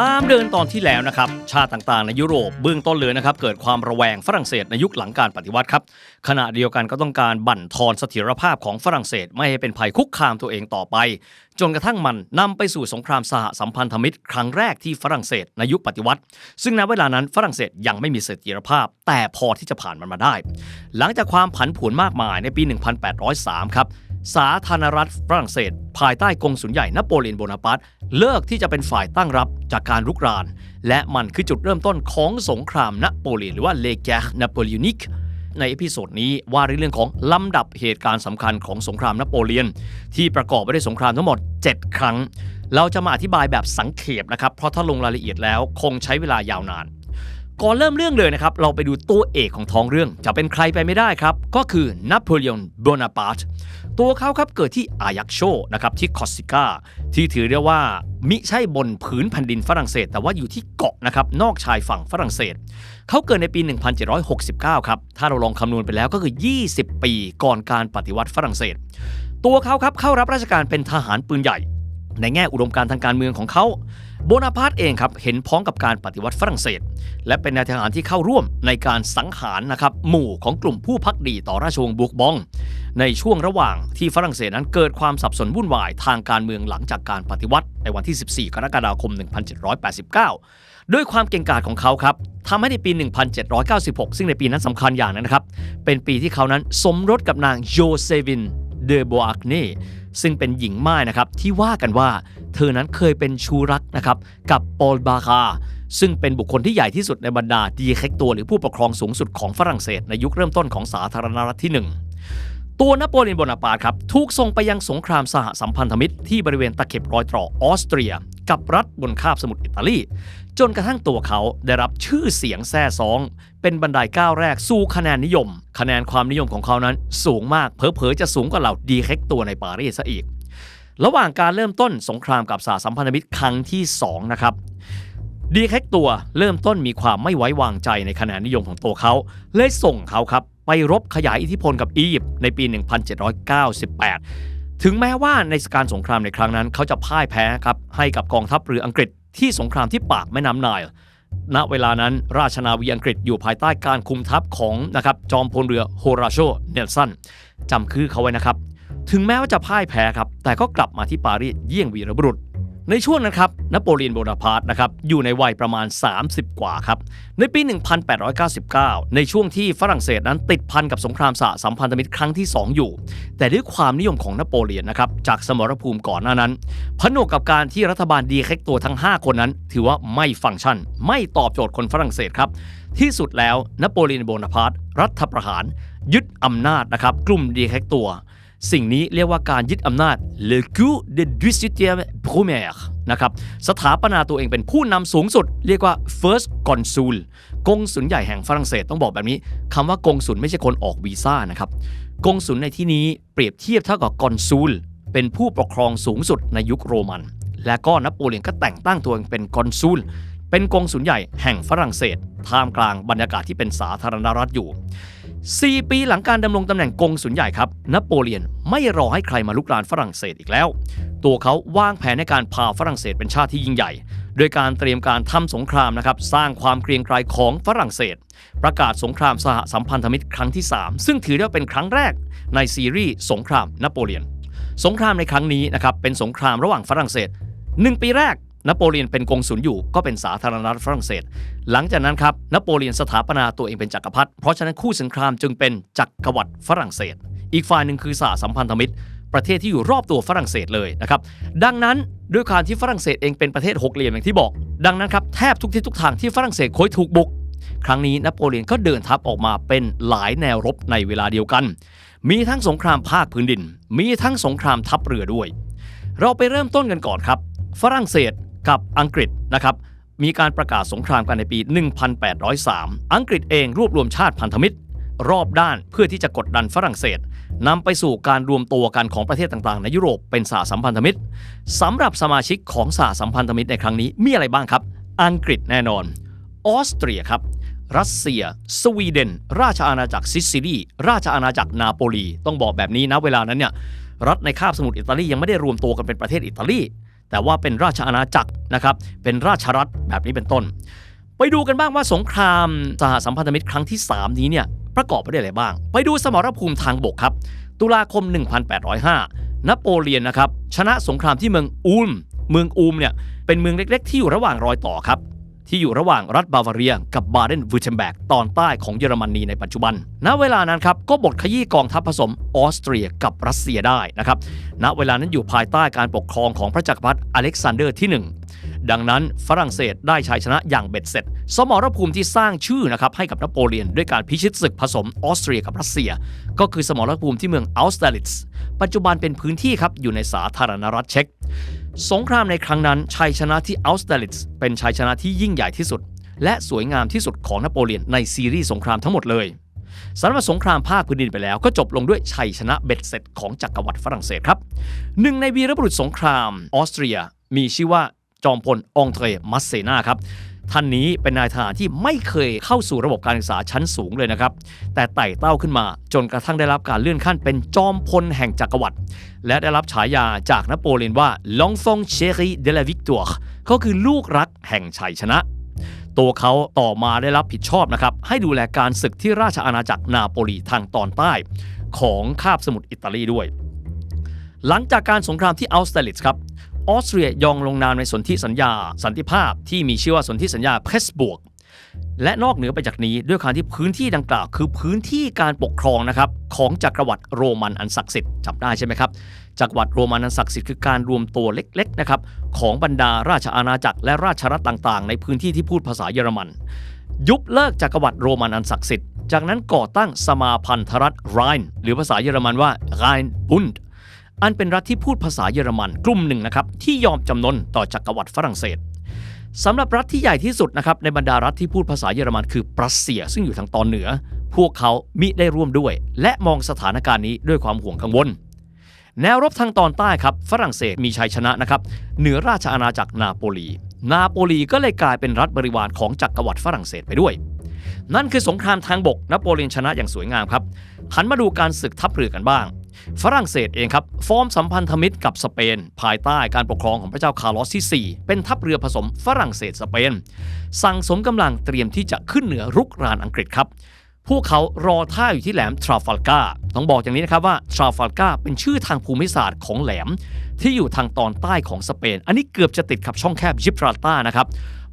ความเดินตอนที่แล้วนะครับ ชาติต่างๆ ในยุโรปเบื้องต้นเลยนะครับ เกิดความระแวงฝรั่งเศสในยุคหลังการปฏิวัติครับ ขณะเดียวกันก็ต้องการบั่นทอนเสถียรภาพของฝรั่งเศสไม่ให้เป็นภัยคุกคามตัวเองต่อไป จนกระทั่งมันนำไปสู่สงครามสหสัมพันธมิตร ครั้งแรกที่ฝรั่งเศสในยุคปฏิวัติ ซึ่งณเวลานั้นฝรั่งเศสยังไม่มีเสถียรภาพ แต่พอที่จะผ่านมันมาได้ หลังจากความผันผวนมากมายในปี 1803 ครับ สาธารณรัฐฝรั่งเศส ภายใต้กงสุลใหญ่นโปเลียนโบนาปาร์ตเลิกที่จะเป็นฝ่ายตั้งรับจากการรุกราน และมันคือจุดเริ่มต้นของสงครามนโปเลียนหรือว่าเลแกร์นโปเลียนิกในเอพิโซดนี้ว่าในเรื่องของลำดับเหตุการณ์สำคัญของสงครามนโปเลียน ที่ประกอบไปด้วยสงครามทั้งหมด 7 ครั้ง เราจะมาอธิบายแบบสังเขปนะครับ เพราะถ้าลงรายละเอียดแล้วคงใช้เวลายาวนาน ก่อนเริ่มเรื่องเลยนะครับ เราไปดูตัวเอกของท้องเรื่อง จะเป็นใครไปไม่ได้ครับ ก็คือนโปเลียนโบนาปาร์ตตัวเขาครับเกิดที่อายักโชนะครับที่คอสซิก้า ที่ถือได้ว่า มิใช่บนผืนแผ่นดินฝรั่งเศส แต่ว่าอยู่ที่เกาะนะครับนอกชายฝั่งฝรั่งเศส เขาเกิดในปี 1769 ครับ ถ้าเราลองคำนวณไปแล้วก็คือ 20 ปีก่อนการปฏิวัติฝรั่งเศส ตัวเขาครับเข้ารับราชการเป็นทหารปืนใหญ่ ในแง่อุดมการทางการเมืองของเขา โบนาปาร์ตเองครับเห็นพ้องกับการปฏิวัติฝรั่งเศส และเป็นนายทหารที่เข้าร่วมในการสังหารนะครับหมู่ของกลุ่มผู้พักดีต่อราชวงศ์บุกบอง ในช่วงระหว่างที่ฝรั่งเศสนั้นเกิดความสับสนวุ่นวายทางการเมืองหลังจากการปฏิวัติ ในวันที่ 14 กรกฎาคม 1789 ด้วยความเก่งกาจของเขาครับทำให้ในปี 1796 ซึ่งในปีนั้นสำคัญอย่างนึงนะครับ เป็นปีที่เขานั้นสมรสกับนางโยเซวินเดโบอาร์เน่ ซึ่งเป็นหญิงม่ายนะครับที่ว่ากันว่า เธอนั้นเคยเป็นชูรักนะครับกับปอลบาคา ซึ่งเป็นบุคคลที่ใหญ่ที่สุดในบรรดาดีเค็กตัวหรือผู้ปกครองสูงสุดของฝรั่งเศสในยุคเริ่มต้นของสาธารณรัฐที่ 1ตัวนโปเลียนโบนาปาร์ตครับถูกส่งไปยังสงครามสหสัมพันธมิตรที่บริเวณตะเข็บรอยต่อออสเตรีย กับรัฐบนคาบสมุทรอิตาลี จนกระทั่งตัวเขาได้รับชื่อเสียงแซ่ซอง เป็นบันไดก้าวแรกสู่คะแนนนิยม คะแนนความนิยมของเขานั้นสูงมากเผลอๆจะสูงกว่าเหล่าดีเค็กตัวในปารีสซะอีก ระหว่างการเริ่มต้นสงครามกับสหสัมพันธมิตรครั้งที่ 2 นะครับดีเค็กตัวเริ่มต้นมีความไม่ไว้วางใจในคะแนนนิยมของตัวเขาเลยส่งเขาครับไปรบขยายอิทธิพลกับอียิปต์ในปี 1798 ถึงแม้ว่าในการสงครามในครั้งนั้น เขาจะพ่ายแพ้ครับให้กับกองทัพเรืออังกฤษ ที่สงครามที่ปากแม่น้ำไนล์ณเวลานั้นราชนาวีอังกฤษอยู่ภายใต้การคุมทัพของนะครับจอมพลเรือโฮราโชเนลสันจำคือเขาไว้นะครับ ถึงแม้ว่าจะพ่ายแพ้ครับ แต่ก็กลับมาที่ปารีสเยี่ยงวีรบุรุษ ในช่วงนั้นครับนโปเลียนโบนาปาร์ตนะครับอยู่ในวัยประมาณ 30 กว่าครับ ในปี 1899 ในช่วงที่ฝรั่งเศสนั้นติดพันกับสงครามสหสัมพันธมิตรครั้งที่ 2 อยู่ แต่ด้วยความนิยมของนโปเลียนนะครับจากสมรภูมิก่อนหน้านั้น ผนวกกับการที่รัฐบาลดีเค็กตัวทั้ง 5 คนนั้น ถือว่าไม่ฟังก์ชัน ไม่ตอบโจทย์คนฝรั่งเศสครับที่สุดแล้วนโปเลียนโบนาปาร์ตรัฐประหาร ยึดอำนาจนะครับกลุ่มดีเค็กตัว สิ่งนี้เรียกว่าการยึดอำนาจ le coup de 18e première นะครับสถาปนาตัวเองเป็นผู้นำสูงสุด เรียกว่า first consul กงสุลใหญ่แห่งฝรั่งเศสต้องบอกแบบนี้คำว่ากงสุลไม่ใช่คนออกวีซ่านะครับกงสุลในที่นี้เปรียบเทียบเท่ากับกอนซูล เป็นผู้ปกครองสูงสุดในยุคโรมัน และก็นโปเลียนก็แต่งตั้งตัวเองเป็นกอนซูล เป็นกงสุลใหญ่แห่งฝรั่งเศสท่ามกลางบรรยากาศที่เป็นสาธารณรัฐอยู่ 4 ปีหลังการดำรงตำแหน่งกงสุลใหญ่ครับ นโปเลียนไม่รอให้ใครมาลุกรานฝรั่งเศสอีกแล้ว ตัวเขาวางแผนในการพาฝรั่งเศสเป็นชาติที่ยิ่งใหญ่โดยการเตรียมการทำสงครามนะครับ สร้างความเกรียงไกรของฝรั่งเศส ประกาศสงครามสหสัมพันธมิตรครั้งที่ 3 ซึ่งถือได้ว่าเป็นครั้งแรกในซีรีส์สงครามนโปเลียน สงครามในครั้งนี้นะครับเป็นสงครามระหว่างฝรั่งเศส 1 ปีแรก นโปเลียนเป็นกงสุลอยู่ก็เป็นสาธารณรัฐฝรั่งเศส หลังจากนั้นครับนโปเลียนสถาปนาตัวเองเป็นจักรพรรดิเพราะฉะนั้นคู่สงครามจึงเป็นจักรวรรดิฝรั่งเศส อีกฝ่ายหนึ่งคือสหสัมพันธมิตร ประเทศที่อยู่รอบตัวฝรั่งเศสเลยนะครับดังนั้นด้วยการที่ฝรั่งเศสเองเป็นประเทศหกเหลี่ยมอย่างที่บอก ดังนั้นครับแทบทุกทิศทุกทางที่ฝรั่งเศสเคยถูกบุก ครั้งนี้นโปเลียนก็เดินทัพออกมาเป็นหลายแนวรบในเวลาเดียวกัน มีทั้งสงครามภาคพื้นดิน มีทั้งสงครามทัพเรือด้วย เราไปเริ่มต้นกันก่อนครับ ฝรั่งเศส กับอังกฤษนะครับมีการประกาศสงครามกันในปี 1803 อังกฤษเองรวบรวมชาติพันธมิตร รอบด้านเพื่อที่จะกดดันฝรั่งเศสนำไปสู่การรวมตัวกันของประเทศต่างๆ ในยุโรปเป็นสหสัมพันธมิตรสำหรับสมาชิกของสหสัมพันธมิตรในครั้งนี้มีอะไรบ้างครับ อังกฤษแน่นอน ออสเตรียครับ รัสเซีย สวีเดน ราชอาณาจักรซิซิลีราชอาณาจักรนาโปลี ต้องบอกแบบนี้นะเวลานั้นเนี่ยรัฐในคาบสมุทรอิตาลียังไม่ได้รวมตัวกันเป็นประเทศอิตาลีแต่ว่าเป็นราชอาณาจักร นะครับเป็นราชรัฐแบบนี้เป็นต้น ไปดูกันบ้างว่าสงครามสหสัมพันธมิตรครั้งที่ 3 นี้เนี่ยประกอบไปด้วยอะไรบ้าง ไปดูสมรภูมิทางบกครับ ตุลาคม 1805 นโปเลียนนะครับชนะสงครามที่เมืองอูม เมืองอูมเนี่ยเป็นเมืองเล็กๆ ที่อยู่ระหว่างรอยต่อครับที่อยู่ระหว่างรัฐบาวาเรีย กับบาเดนวูเทมเบกตอนใต้ของเยอรมนีในปัจจุบัน ณ เวลานั้นครับก็บทขยี้กองทัพผสมออสเตรียกับรัสเซียได้นะครับ ณ เวลานั้นอยู่ภายใต้การปกครองของพระจักรพรรดิอเล็กซานเดอร์ที่1 ดังนั้นฝรั่งเศสได้ชัยชนะอย่างเบ็ดเสร็จ สมรภูมิที่สร้างชื่อนะครับให้กับนโปเลียนด้วยการพิชิตศึกผสมออสเตรียกับรัสเซีย ก็คือสมรภูมิที่เมืองอัลสเตลิตส์ปัจจุบันเป็นพื้นที่ครับอยู่ในสาธารณรัฐเช็ก สงครามในครั้งนั้นชัยชนะที่อัลสเตลิตส์เป็นชัยชนะที่ยิ่งใหญ่ที่สุด และสวยงามที่สุดของนโปเลียนในซีรีส์สงครามทั้งหมดเลยสำหรับสงครามภาคพื้นดินไปแล้วก็จบลงด้วยชัยชนะเบ็ดเสร็จของจักรวรรดิฝรั่งเศสครับหนึ่งในวีรบุรุษสงครามออสเตรียมีชื่อว่า จอมพลองเทรมัสเซนาครับท่านนี้เป็นนายทหารที่ไม่เคยเข้าสู่ระบบการศึกษาชั้นสูงเลยนะครับ แต่ไต่เต้าขึ้นมาจนกระทั่งได้รับการเลื่อนขั้นเป็นจอมพลแห่งจักรวรรดิและได้รับฉายาจากนโปเลียนว่า l'enfant chéri de la victoire ก็คือลูกรักแห่งชัยชนะ ตัวเขาต่อมาได้รับผิดชอบนะครับ ให้ดูแลการศึกที่ราชอาณาจักรนาโปลีทางตอนใต้ ของคาบสมุทรอิตาลีด้วย หลังจากการสงครามที่อัลสเตลิสครับ ออสเตรียยอมลงนามในสนธิสัญญา สันติภาพที่มีชื่อว่าสนธิสัญญาเพสบวกและนอกเหนือไปจากนี้ด้วยการที่พื้นที่ดังกล่าวคือพื้นที่การปกครองนะครับของจักรวรรดิโรมันอันศักดิ์สิทธิ์จำได้ใช่ไหมครับจักรวรรดิโรมันอันศักดิ์สิทธิ์คือการรวมตัวเล็กๆนะครับของบรรดาราชอาณาจักรและราชรัฐต่างๆ ในพื้นที่ที่พูดภาษาเยอรมัน ยุบเลิกจักรวรรดิโรมันอันศักดิ์สิทธิ์จากนั้นก่อตั้งสมาพันธรัฐไรน์หรือภาษาเยอรมันว่า Rheinbund อันเป็นรัฐที่พูดภาษาเยอรมันกลุ่มหนึ่งนะครับที่ยอมจำนนต่อจักรวรรดิฝรั่งเศสสำหรับรัฐที่ใหญ่ที่สุดนะครับในบรรดารัฐที่พูดภาษาเยอรมันคือปรัสเซีย ซึ่งอยู่ทางตอนเหนือ พวกเขามิได้ร่วมด้วย และมองสถานการณ์นี้ด้วยความห่วงกังวล แนวรบทางตอนใต้ครับฝรั่งเศสมีชัยชนะนะครับเหนือราชอาณาจักรนาโปลี นาโปลีก็เลยกลายเป็นรัฐบริวารของจักรวรรดิฝรั่งเศสไปด้วย นั่นคือสงครามทางบกนโปเลียนชนะอย่างสวยงามครับหันมาดูการศึกทัพเรือกันบ้าง ฝรั่งเศสเองครับฟอร์มสัมพันธมิตรกับสเปน ภายใต้การปกครองของพระเจ้าคาร์ลอสที่ 4 เป็นทัพเรือผสมฝรั่งเศสสเปน สั่งสมกำลังเตรียมที่จะขึ้นเหนือรุกรานอังกฤษครับพวกเขารอท่าอยู่ที่แหลมทราฟัลกาต้องบอกอย่างนี้นะครับว่าทราฟัลกาเป็นชื่อทางภูมิศาสตร์ของแหลม ที่อยู่ทางตอนใต้ของสเปน อันนี้เกือบจะติดกับช่องแคบยิบราลตาร์นะครับ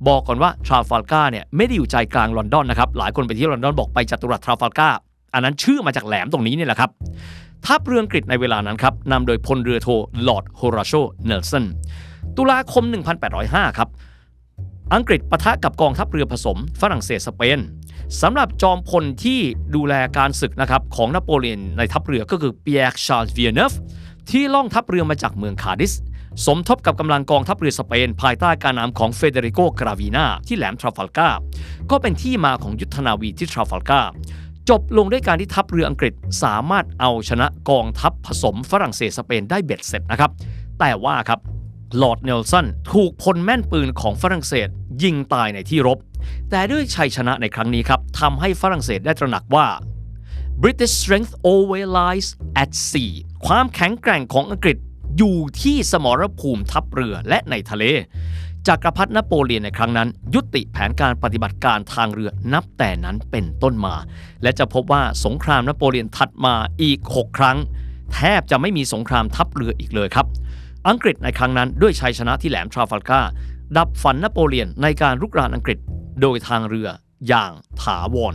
บอกก่อนว่าทราฟัลกาเนี่ยไม่ได้อยู่ใจกลางลอนดอนนะครับหลายคนไปที่ลอนดอนบอกไปจัตุรัสทราฟัลกาอันนั้นชื่อมาจากแหลมตรงนี้นี่แหละครับ ทัพเรืออังกฤษในเวลานั้นครับนำโดยพลเรือโทลอร์ดโฮราโชเนลสันตุลาคม 1805 ครับ อังกฤษปะทะกับกองทัพเรือผสม ฝรั่งเศสสเปนสำหรับจอมพลที่ดูแลการศึกนะครับของนโปเลียนในทัพเรือก็คือเปียร์ชาร์ลส์เวียเนฟที่ล่องทัพเรือมาจากเมืองคาดิส สมทบกับกำลังกองทัพเรือสเปน ภายใต้การนำของเฟเดริโกกราวีนาที่แหลมทราฟัลกาก็เป็นที่มาของยุทธนาวีที่ทราฟัลกา จบลงด้วยการที่ทัพเรืออังกฤษสามารถเอาชนะกองทัพผสมฝรั่งเศสสเปนได้เบ็ดเสร็จนะครับ แต่ว่าครับลอร์ดเนลสันถูกพลแม่นปืนของฝรั่งเศส ยิงตายในที่รบ แต่ด้วยชัยชนะในครั้งนี้ครับทำให้ฝรั่งเศสได้ตระหนักว่า British strength always lies at sea ความแข็งแกร่งของอังกฤษอยู่ที่สมรภูมิทัพเรือและในทะเล จักรพรรดินโปเลียนในครั้งนั้น ยุติแผนการปฏิบัติการทางเรือนับแต่นั้นเป็นต้นมา และจะพบว่าสงครามนโปเลียนถัดมาอีก 6 ครั้ง แทบจะไม่มีสงครามทัพเรืออีกเลยครับ อังกฤษในครั้งนั้นด้วยชัยชนะที่แหลมทราฟัลกาดับฝันนโปเลียนในการรุกรานอังกฤษโดยทางเรืออย่างถาวร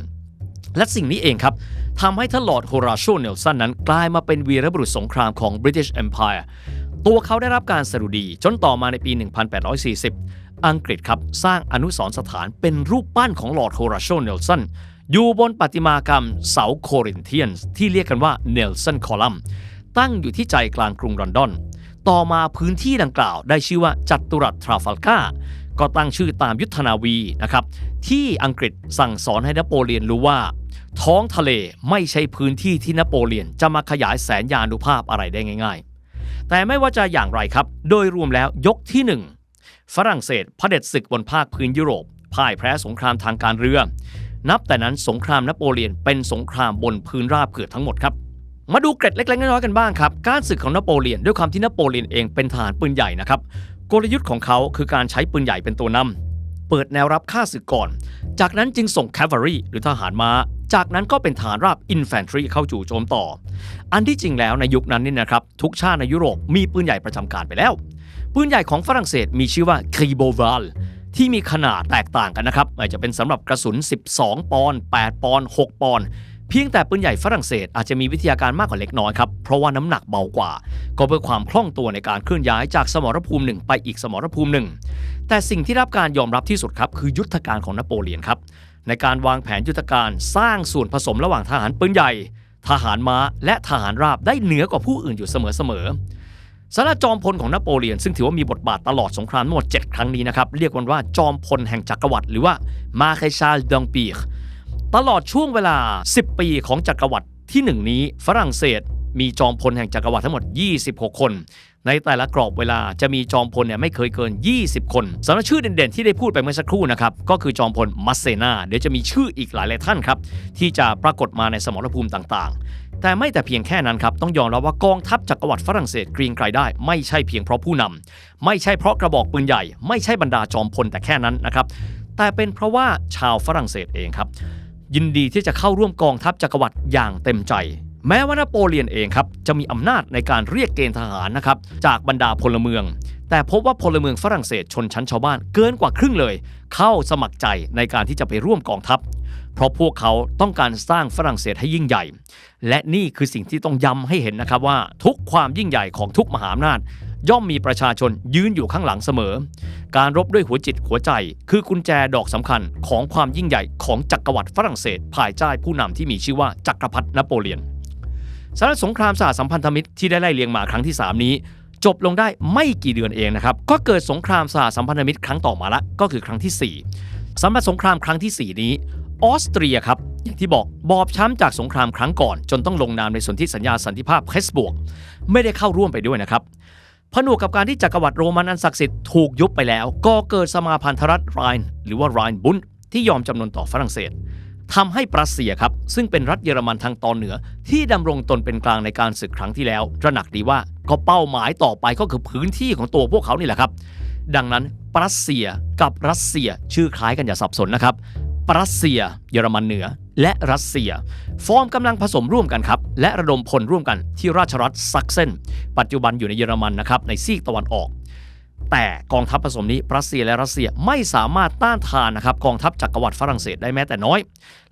และสิ่งนี้เองครับทำให้ทลอดโฮราโชเนลสันนั้นกลายมาเป็นวีรบุรุษสงครามของ British Empire ตัวเขาได้รับการสรุดีจนต่อมาในปี 1840 อังกฤษครับสร้างอนุสรณ์สถานเป็นรูปปั้นของลอร์ดโฮราโชเนลสันอยู่บนประติมากรรมเสาโครินเทียนที่เรียกกันว่าเนลสันคอลัมตั้งอยู่ที่ใจกลางกรุงลอนดอนต่อมาพื้นที่ดังกล่าวได้ชื่อว่าจัตุรัสทราฟัลกาก็ตั้งชื่อตามยุทธนาวีนะครับ ที่อังกฤษสั่งสอนให้นโปเลียนรู้ว่า ท้องทะเลไม่ใช่พื้นที่ที่นโปเลียนจะมาขยายแสนยานุภาพอะไรได้ง่ายๆ แต่ไม่ว่าจะอย่างไรครับ โดยรวมแล้วยกที่ 1 ฝรั่งเศสเผด็จศึกบนภาคพื้นยุโรปพ่ายแพ้สงครามทางการเรือ นับแต่นั้นสงครามนโปเลียนเป็นสงครามบนพื้นราบเกือบทั้งหมดครับมาดูเกร็ดเล็กๆน้อยๆกันบ้างครับ การศึกของนโปเลียนด้วยความที่นโปเลียนเองเป็นทหารปืนใหญ่นะครับ กลยุทธ์ของเขาคือการใช้ปืนใหญ่เป็นตัวนำเปิดแนวรับฆ่าศึกก่อน จากนั้นจึงส่ง cavalry หรือทหารม้า จากนั้นก็เป็นฐานราบ infantry เข้าจู่โจมต่อ อันที่จริงแล้วในยุคนั้นนี่นะครับ ทุกชาติในยุโรปมีปืนใหญ่ประจำการไปแล้ว ปืนใหญ่ของฝรั่งเศสมีชื่อว่า c r i b o v a l ที่มีขนาดแตกต่างกันนะครับอาจจะเป็นสำหรับกระสุน 12 ปอนด์8ปอนด์6ปอนด์เพียงแต่ปืนใหญ่ฝรั่งเศสอาจจะมีวิทยาการมากกว่าเล็กน้อยครับ เพราะว่าน้ำหนักเบากว่า ก็เพื่อความคล่องตัวในการเคลื่อนย้ายจากสมรภูมิหนึ่งไปอีกสมรภูมิหนึ่งแต่สิ่งที่รับการยอมรับที่สุดครับ คือยุทธการของนโปเลียนครับ ในการวางแผนยุทธการสร้างส่วนผสมระหว่างทหารปืนใหญ่ ทหารม้า และทหารราบได้เหนือกว่าผู้อื่นอยู่เสมอๆสำหรับจอมพลของนโปเลียน ซึ่งถือว่ามีบทบาทตลอดสงครามทั้งหมด 7 ครั้งนี้นะครับ เรียกกันว่าจอมพลแห่งจักรวรรดิหรือว่ามาเคชาลดองปีร์ตลอดช่วงเวลา 10 ปีของจักรวรรดิที่ 1 นี้ฝรั่งเศสมีจอมพลแห่งจักรวรรดิทั้งหมด 26 คน ในแต่ละกรอบเวลาจะมีจอมพลเนี่ยไม่เคยเกิน 20 คนสำหรับชื่อเด่นๆ ที่ได้พูดไปเมื่อสักครู่นะครับ ก็คือจอมพลมัสเซนา เดี๋ยวจะมีชื่ออีกหลายหลายท่านครับ ที่จะปรากฏมาในสมรภูมิต่างๆ แต่ไม่แต่เพียงแค่นั้นครับ ต้องยอมรับว่ากองทัพจักรวรรดิฝรั่งเศสเกรียงไกรได้ ไม่ใช่เพียงเพราะผู้นำไม่ใช่เพราะกระบอกปืนใหญ่ ไม่ใช่บรรดาจอมพลแต่แค่นั้นนะครับแต่เป็นเพราะว่าชาวฝรั่งเศสเองครับยินดีที่จะเข้าร่วมกองทัพจักรวรรดิอย่างเต็มใจ แม้ว่านโปเลียนเองครับจะมีอำนาจในการเรียกเกณฑ์ทหารนะครับจากบรรดาพลเมือง แต่พบว่าพลเมืองฝรั่งเศสชนชั้นชาวบ้านเกินกว่าครึ่งเลย เข้าสมัครใจในการที่จะไปร่วมกองทัพ เพราะพวกเขาต้องการสร้างฝรั่งเศสให้ยิ่งใหญ่ และนี่คือสิ่งที่ต้องย้ำให้เห็นนะครับว่า ทุกความยิ่งใหญ่ของทุกมหาอำนาจ ย่อมมีประชาชนยืนอยู่ข้างหลังเสมอ การรบด้วยหัวจิตหัวใจ คือกุญแจดอกสำคัญของความยิ่งใหญ่ของจักรวรรดิฝรั่งเศสภายใต้ผู้นำที่มีชื่อว่าจักรพรรดินโปเลียน สำหรับสงครามสหสัมพันธมิตรที่ได้ไล่เลียงมาครั้งที่ 3 นี้ จบลงได้ไม่กี่เดือนเองนะครับ ก็เกิดสงครามสหสัมพันธมิตรครั้งต่อมาละก็คือครั้งที่ 4 สำหรับสงครามครั้งที่ 4 นี้ ออสเตรียครับอย่างที่บอกบอบช้ำจากสงครามครั้งก่อน จนต้องลงนามในสนธิสัญญาสันติภาพเพสบวก ไม่ได้เข้าร่วมไปด้วยนะครับผนวกกับการที่จักรวรรดิโรมันอันศักดิ์สิทธิ์ถูกยุบไปแล้ว ก็เกิดสมาพันธรัฐไรน์หรือว่าไรน์บุนที่ยอมจำนนต่อฝรั่งเศส ทำให้ปรัสเซียครับ ซึ่งเป็นรัฐเยอรมันทางตอนเหนือ ที่ดำรงตนเป็นกลางในการศึกครั้งที่แล้วตระหนักดีว่าก็เป้าหมายต่อไปก็คือพื้นที่ของตัวพวกเขานี่แหละครับ ดังนั้นปรัสเซียกับรัสเซียชื่อคล้ายกันอย่าสับสนนะครับปรัสเซีย เยอรมันเหนือ และรัสเซีย ฟอร์มกำลังผสมร่วมกันครับ และระดมพลร่วมกันที่ราชรัฐซักเซนปัจจุบันอยู่ในเยอรมันนะครับในซีกตะวันออก แต่กองทัพผสมนี้รัสเซียและรัสเซียไม่สามารถต้านทานนะครับกองทัพจักรวรรดิฝรั่งเศสได้แม้แต่น้อย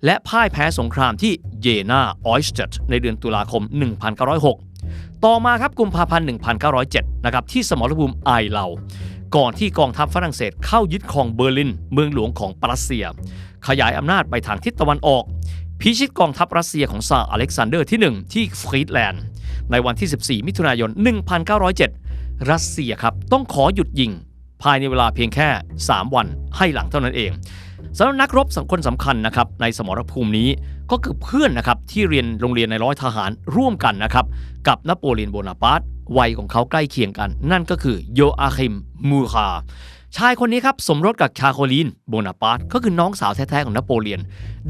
และพ่ายแพ้สงครามที่เยนาออยสเตดในเดือนตุลาคม 1906 ต่อมาครับกุมภาพันธ์ 1907 นะครับที่สมรภูมิไอเลาก่อนที่กองทัพฝรั่งเศสเข้ายึดครองเบอร์ลิน เมืองหลวงของปรัสเซีย ขยายอำนาจไปทางทิศตะวันออก พิชิตกองทัพรัสเซียของซาร์อเล็กซานเดอร์ที่ 1 ที่ฟรีดแลนด์ ในวันที่ 14 มิถุนายน 1907 รัสเซียครับต้องขอหยุดยิง ภายในเวลาเพียงแค่ 3 วันให้หลังเท่านั้นเองสำหรับนักรบสังคนสำคัญนะครับในสมรภูมินี้ก็คือเพื่อนนะครับที่เรียนโรงเรียนในร้อยทหารร่วมกันนะครับกับนโปเลียนโบนาปาร์ตวัยของเขาใกล้เคียงกัน นั่นก็คือโยอาคิมมูคา ชายคนนี้ครับสมรสกับคาโคลีนโบนาปาร์ตก็คือน้องสาวแท้ๆของนโปเลียน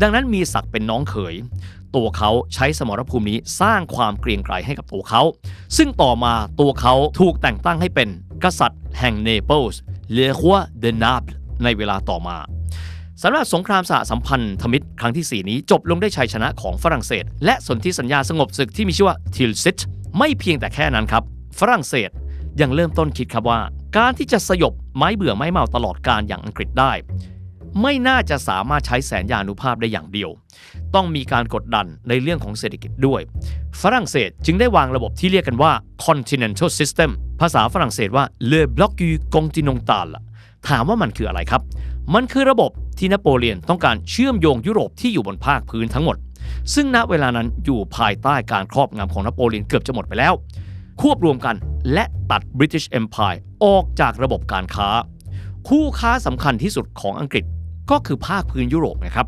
ดังนั้นมีศักดิ์เป็นน้องเขย ตัวเขาใช้สมรภูมินี้สร้างความเกรียงไกรให้กับตัวเขา ซึ่งต่อมาตัวเขาถูกแต่งตั้งให้เป็นกษัตริย์แห่งเนเปิลส์เลคัวเดนาบในเวลาต่อมาสำหรับสงครามสหสัมพันธมิตรครั้งที่ 4 นี้จบลงได้ชัยชนะของฝรั่งเศส และสนธิสัญญาสงบศึกที่มีชื่อว่าทิลซิตไม่เพียงแต่แค่นั้นครับ ฝรั่งเศสยังเริ่มต้นคิดครับว่า การที่จะสยบ ไม้เบื่อไม้เมาตลอดการอย่างอังกฤษได้ ไม่น่าจะสามารถใช้แสนยานุภาพได้อย่างเดียว ต้องมีการกดดันในเรื่องของเศรษฐกิจด้วย ฝรั่งเศสจึงได้วางระบบที่เรียกกันว่า continental system ภาษาฝรั่งเศสว่า le bloc du continental ถามว่ามันคืออะไรครับ มันคือระบบที่นโปเลียนต้องการเชื่อมโยงยุโรปที่อยู่บนภาคพื้นทั้งหมด ซึ่งณเวลานั้นอยู่ภายใต้การครอบงำของนโปเลียนเกือบจะหมดไปแล้ว ควบรวมกัน และตัด British Empire ออกจากระบบการค้า คู่ค้าสำคัญที่สุดของอังกฤษก็คือภาคพื้นยุโรปนะครับ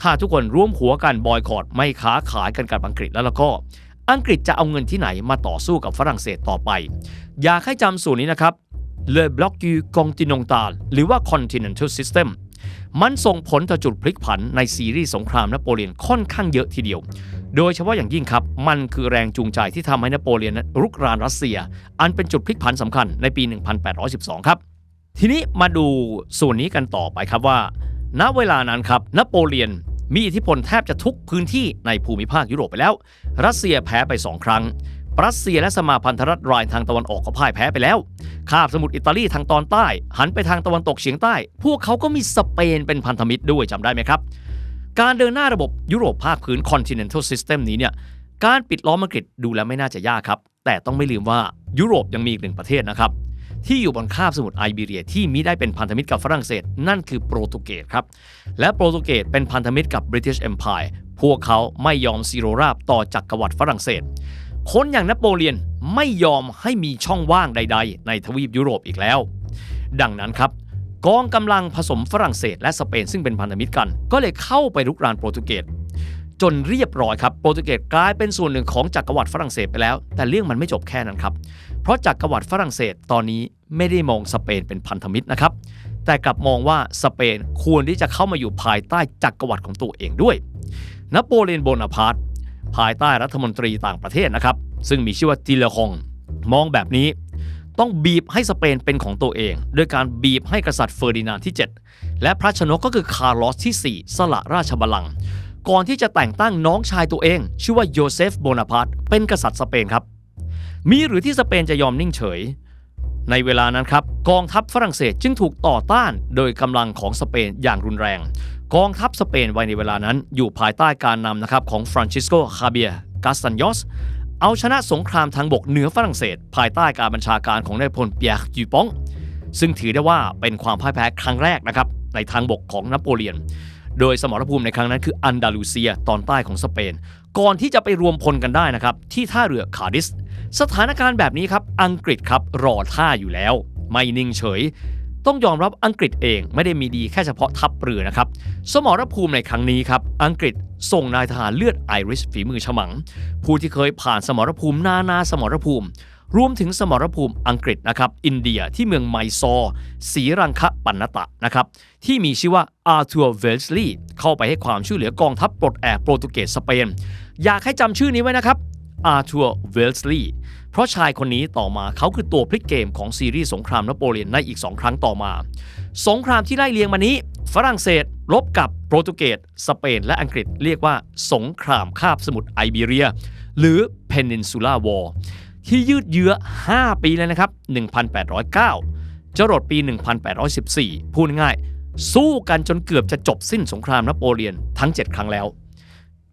ถ้าทุกคนร่วมหัวกันบอยคอรดไม่ค้าขายกันกับอังกฤษแล้วแล้วก็ อังกฤษจะเอาเงินที่ไหนมาต่อสู้กับฝรั่งเศสต่อไป อยากให้จำสูตรนี้นะครับ Le Bloc du Continental หรือว่า Continental System มันส่งผลต่อจุดพลิกผันในซีรีส์สงครามนโปเลียนค่อนข้างเยอะทีเดียว โดยเฉพาะอย่างยิ่งครับ มันคือแรงจูงใจที่ทำให้นโปเลียนรุกรานรัสเซีย อันเป็นจุดพลิกผันสำคัญในปี 1812 ครับ ทีนี้มาดูส่วนนี้กันต่อไปครับว่า ณเวลานั้นครับนโปเลียนมีอิทธิพลแทบจะทุกพื้นที่ในภูมิภาคยุโรปไปแล้ว รัสเซียแพ้ไป 2 ครั้ง รัสเซียและสมาพันธรัฐรายทางตะวันออกก็พ่ายแพ้ไปแล้ว คาบสมุทรอิตาลีทางตอนใต้ หันไปทางตะวันตกเฉียงใต้ พวกเขาก็มีสเปนเป็นพันธมิตรด้วยจำได้ไหมครับ การเดินหน้าระบบยุโรปภาคพื้น continental system นี้เนี่ย การปิดล้อมอังกฤษดูแล้วไม่น่าจะยากครับ แต่ต้องไม่ลืมว่ายุโรปยังมีอีกหนึ่งประเทศนะครับ ที่อยู่บนคาบสมุทรไอเบีเรียที่มิได้เป็นพันธมิตรกับฝรั่งเศส นั่นคือโปรตุเกสครับ และโปรตุเกสเป็นพันธมิตรกับ British Empire พวกเขาไม่ยอมซีโรราบต่อจักรวรรดิฝรั่งเศส คนอย่างนโปเลียนไม่ยอมให้มีช่องว่างใด ๆ ในทวีปยุโรปอีกแล้ว ดังนั้นครับกองกำลังผสมฝรั่งเศสและสเปนซึ่งเป็นพันธมิตรกัน ก็เลยเข้าไปรุกรานโปรตุเกสจนเรียบร้อยครับโปรตุเกสกลายเป็นส่วนหนึ่งของจักรวรรดิฝรั่งเศสไปแล้ว แต่เรื่องมันไม่จบแค่นั้นครับเพราะจักรวรรดิฝรั่งเศสตอนนี้ไม่ได้มองสเปนเป็นพันธมิตรนะครับแต่กลับมองว่าสเปนควรที่จะเข้ามาอยู่ภายใต้จักรวรรดิของตัวเองด้วยนโปเลียนโบนาปาร์ต ภายใต้รัฐมนตรีต่างประเทศนะครับ ซึ่งมีชื่อว่าจิเลคอง มองแบบนี้ ต้องบีบให้สเปนเป็นของตัวเองโดยการบีบให้กษัตริย์เฟอร์ดินานด์ที่ 7 และพระชนกก็คือคาร์ลอสที่ 4 สละราชบัลลังก์ก่อนที่จะแต่งตั้งน้องชายตัวเอง ชื่อว่าโยเซฟโบนาปาร์ตเป็นกษัตริย์สเปนครับ มีหรือที่สเปนจะยอมนิ่งเฉย ในเวลานั้นครับกองทัพฝรั่งเศสจึงถูกต่อต้านโดยกำลังของสเปนอย่างรุนแรง กองทัพสเปนไว้ในเวลานั้นอยู่ภายใต้การนำนะครับของฟรานซิสโก คาเบียกาสตันยอส เอาชนะสงครามทางบกเหนือฝรั่งเศส ภายใต้การบัญชาการของนายพลเปียร์จูปอง ซึ่งถือได้ว่าเป็นความพ่ายแพ้ครั้งแรกนะครับในทางบกของนโปเลียน โดยสมรภูมิในครั้งนั้นคืออันดาลูเซียตอนใต้ของสเปน ก่อนที่จะไปรวมพลกันได้นะครับที่ท่าเรือคาดิส สถานการณ์แบบนี้ครับอังกฤษครับรอท่าอยู่แล้ว ไม่นิ่งเฉย ต้องยอมรับอังกฤษเองไม่ได้มีดีแค่เฉพาะทัพเรือนะครับ สมรภูมิในครั้งนี้ครับ อังกฤษส่งนายทหารเลือดไอริชฝีมือฉมัง ผู้ที่เคยผ่านสมรภูมินานาสมรภูมิ รวมถึงสมรภูมิอังกฤษนะครับ อินเดียที่เมืองไมซอร์ศรีรังคะปันนตะนะครับ ที่มีชื่อว่าอาร์ทัวเวลส์ลีย์เข้าไปให้ความช่วยเหลือกองทัพปลดแอกโปรตุเกสสเปน อยากให้จำชื่อนี้ไว้นะครับอาร์ทัวเวลส์ลีย์ เพราะชายคนนี้ต่อมาเขาคือตัวพลิกเกมของซีรีส์สงครามนโปเลียนในอีก 2 ครั้งต่อมา สงครามที่ไล่เลียงมานี้ ฝรั่งเศสรบกับโปรตุเกสสเปน และอังกฤษเรียกว่า สงครามคาบสมุทรไอเบีเรีย หรือ Peninsula War ที่ยืดเยื้อ 5 ปีเลยนะครับ 1809 จรดปี 1814 พูดง่ายสู้กันจนเกือบจะจบสิ้นสงครามนโปเลียนทั้ง 7 ครั้งแล้ว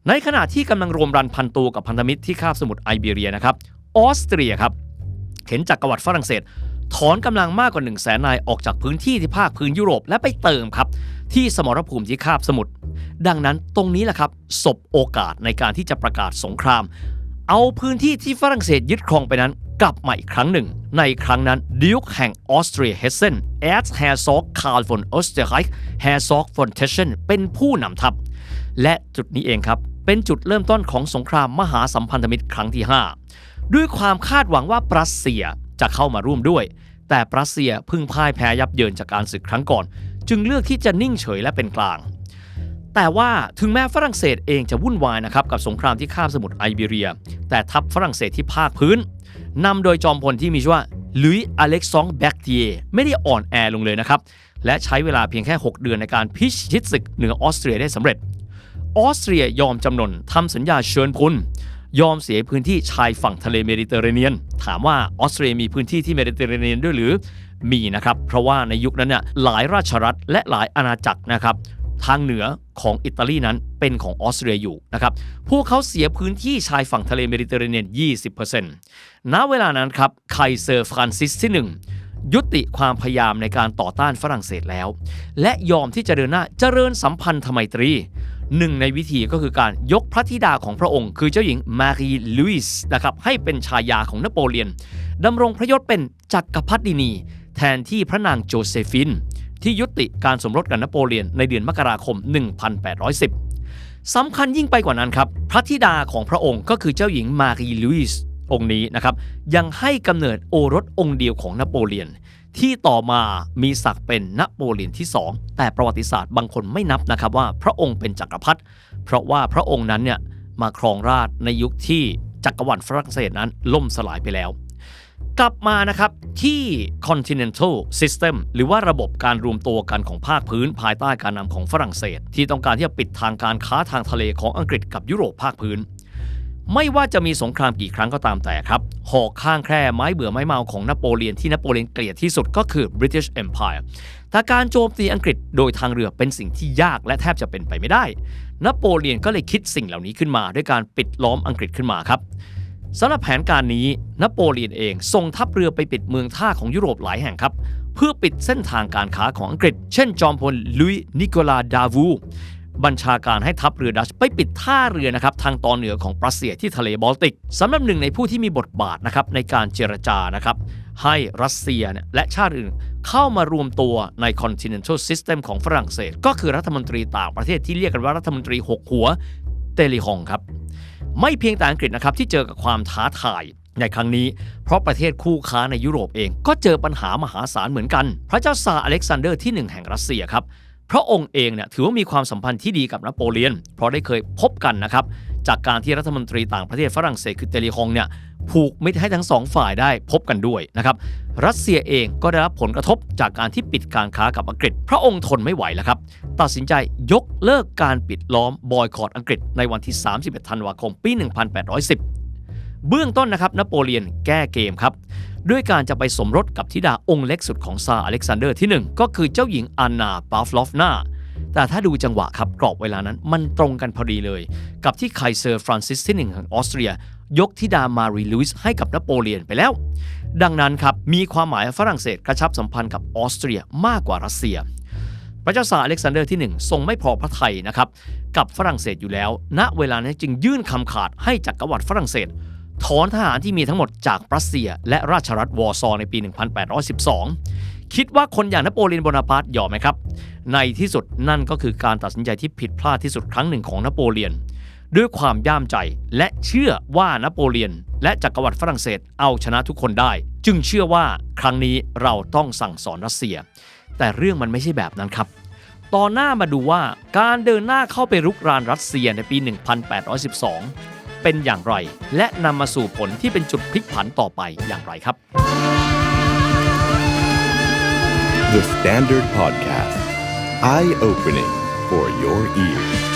ในขณะที่กำลังรวมรันพันตัวกับพันธมิตรที่คาบสมุทรไอเบีเรียนะครับ ออสเตรียครับ เห็นจักรวรรดิฝรั่งเศส ถอนกำลังมากกว่า1 0 0 0 0แสนนายออกจากพื้นที่ที่ภาคพื้นยุโรปและไปเติมครับ ที่สมรภูมิที่คาบสมุทรดังนั้นตรงนี้แหละครับสบโอกาสในการที่จะประกาศสงคราม เอาพื้นที่ที่ฝรั่งเศสยึดครองไปนั้น กลับมาอีกครั้งหนึ่ง ในครั้งนั้นดิวกแห่งออสเตรียเฮสเซนแอดแฮซอกคาร์ลฟอนออสเตรไฮแฮซอกฟอนเทเชนเป็นผู้นำทัพและจุดนี้เองครับเป็นจุดเริ่มต้นของสงครามมหาสัมพันธมิตรครั้งที่ 5 ด้วยความคาดหวังว่าปรัสเซียจะเข้ามาร่วมด้วย แต่ปรัสเซียพึ่งพ่ายแพ้ยับเยินจากการศึกครั้งก่อน จึงเลือกที่จะนิ่งเฉยและเป็นกลาง แต่ว่าถึงแม้ฝรั่งเศสเองจะวุ่นวายนะครับกับสงครามที่ข้ามสมุทรไอเบีเรีย แต่ทัพฝรั่งเศสที่ภาคพื้นนำโดยจอมพลที่มีชื่อว่าลุยอเล็กซองแบคเทียไม่ได้อ่อนแอลงเลยนะครับ และใช้เวลาเพียงแค่ 6 เดือนในการพิชิตศึกเหนือออสเตรียได้สำเร็จ ออสเตรียยอมจำนนทำสัญญาเชิญพุน ยอมเสียพื้นที่ชายฝั่งทะเลเมดิเตอร์เรเนียน ถามว่าออสเตรียมีพื้นที่ที่เมดิเตอร์เรเนียนด้วยหรือมีนะครับ เพราะว่าในยุคนั้นเนี่ยหลายราชรัฐและหลายอาณาจักรนะครับทางเหนือของอิตาลีนั้นเป็นของออสเตรียอยู่นะครับ พวกเขาเสียพื้นที่ชายฝั่งทะเลเมดิเตอร์เรเนียน 20%ณ เวลานั้นครับ ไคเซอร์ฟรานซิสที่ 1 ยุติความพยายามในการต่อต้านฝรั่งเศสแล้ว และยอมที่จะเดินหน้าเจริญสัมพันธไมตรี หนึ่งในวิธีก็คือการยกพระธิดาของพระองค์ คือเจ้าหญิงมารีลุยส์นะครับให้เป็นชายาของนโปเลียนดำรงพระยศเป็นจักรพรรดินี แทนที่พระนางโจเซฟิน ที่ยุติการสมรสกับนโปเลียนในเดือนมกราคม 1810สำคัญยิ่งไปกว่านั้นครับ พระธิดาของพระองค์ก็คือเจ้าหญิงมารีลุยส์องค์นี้นะครับยังให้กำเนิดโอรสองค์เดียวของนโปเลียน ที่ต่อมามีศักดิ์เป็นนโปเลียนที่ 2 แต่ประวัติศาสตร์บางคนไม่นับนะครับว่าพระองค์เป็นจักรพรรดิเพราะว่าพระองค์นั้นเนี่ยมาครองราชในยุคที่จักรวรรดิฝรั่งเศสนั้นล่มสลายไปแล้ว กลับมานะครับที่ continental system หรือว่าระบบการรวมตัวกันของภาคพื้นภายใต้การนำของฝรั่งเศส ที่ต้องการที่จะปิดทางการค้าทางทะเลของอังกฤษกับยุโรปภาคพื้น ไม่ว่าจะมีสงครามกี่ครั้งก็ตามแต่ครับ หอกข้างแคร่ไม้เบื่อไม้เมาของนโปเลียนที่นโปเลียนเกลียดที่สุดก็คือ British Empire แต่การโจมตีอังกฤษโดยทางเรือเป็นสิ่งที่ยากและแทบจะเป็นไปไม่ได้ นโปเลียนก็เลยคิดสิ่งเหล่านี้ขึ้นมา ด้วยการปิดล้อมอังกฤษขึ้นมาครับสำหรับแผนการนี้นโปเลียนเองส่งทัพเรือไปปิดเมืองท่าของยุโรปหลายแห่งครับ เพื่อปิดเส้นทางการค้าของอังกฤษ เช่นจอมพลลุยนิโคลาดาวู บัญชาการให้ทัพเรือดัชไปปิดท่าเรือนะครับทางตอนเหนือของรัสเซียที่ทะเลบอลติกสำหรับหนึ่งในผู้ที่มีบทบาทนะครับในการเจรจานะครับให้รัสเซียเนี่ยและชาติอื่นเข้ามารวมตัวใน continental system ของฝรั่งเศส ก็คือรัฐมนตรีต่างประเทศที่เรียกกันว่ารัฐมนตรีหกหัวเตลิฮองครับไม่เพียงแต่อังกฤษนะครับที่เจอกับความท้าทายในครั้งนี้ เพราะประเทศคู่ค้าในยุโรปเองก็เจอปัญหามหาศาลเหมือนกัน พระเจ้าซาอเล็กซานเดอร์ที่ 1 แห่งรัสเซียครับ พระองค์เองเนี่ยถือว่ามีความสัมพันธ์ที่ดีกับนโปเลียน เพราะได้เคยพบกันนะครับ จากการที่รัฐมนตรีต่างประเทศฝรั่งเศสคือเตลิฮองเนี่ยผูกมิตรให้ทั้งสองฝ่ายได้พบกันด้วยนะครับ รัสเซียเองก็ได้รับผลกระทบจากการที่ปิดการค้ากับอังกฤษ พระองค์ทนไม่ไหวแล้วครับ ตัดสินใจยกเลิกการปิดล้อมบอยคอรดอังกฤษในวันที่ 31 ธันวาคม ปี 1810 เบื้องต้นนะครับนโปเลียนแก้เกมครับ ด้วยการจะไปสมรสกับธิดาองค์เล็กสุดของซาอเล็กซานเดอร์ที่ 1 ก็คือเจ้าหญิงอันนาปาฟลอฟนาแต่ถ้าดูจังหวะครับกรอบเวลานั้นมันตรงกันพอดีเลย กับที่ไคเซอร์ฟรานซิสที่หนึ่งแห่งออสเตรีย ยกธิดามารีลุยส์ให้กับนโปเลียนไปแล้ว ดังนั้นครับมีความหมายฝรั่งเศสกระชับสัมพันธ์กับออสเตรียมากกว่ารัสเซีย พระเจ้าซาอเล็กซานเดอร์ที่ 1 ทรงไม่พอพระทัยนะครับกับฝรั่งเศสอยู่แล้ว ณเวลานั้นจึงยื่นคำขาดให้จักรวรรดิฝรั่งเศส ถอนทหารที่มีทั้งหมดจากรัสเซีย และราชรัฐวอร์ซอในปี 1812 คิดว่าคนอย่างนโปเลียนโบนาปาร์ตยอมไหมครับ ในที่สุดนั่นก็คือการตัดสินใจที่ผิดพลาดที่สุดครั้งหนึ่งของนโปเลียน ด้วยความย่ามใจและเชื่อว่านโปเลียน และจักรวรรดิฝรั่งเศสเอาชนะทุกคนได้ จึงเชื่อว่าครั้งนี้เราต้องสั่งสอนรัสเซีย แต่เรื่องมันไม่ใช่แบบนั้นครับตอนหน้ามาดูว่าการเดินหน้าเข้าไปรุกรานรัสเซียในปี 1812 เป็นอย่างไร และนำมาสู่ผลที่เป็นจุดพลิกผันต่อไปอย่างไรครับ The Standard Podcast. Eye opening for your ears.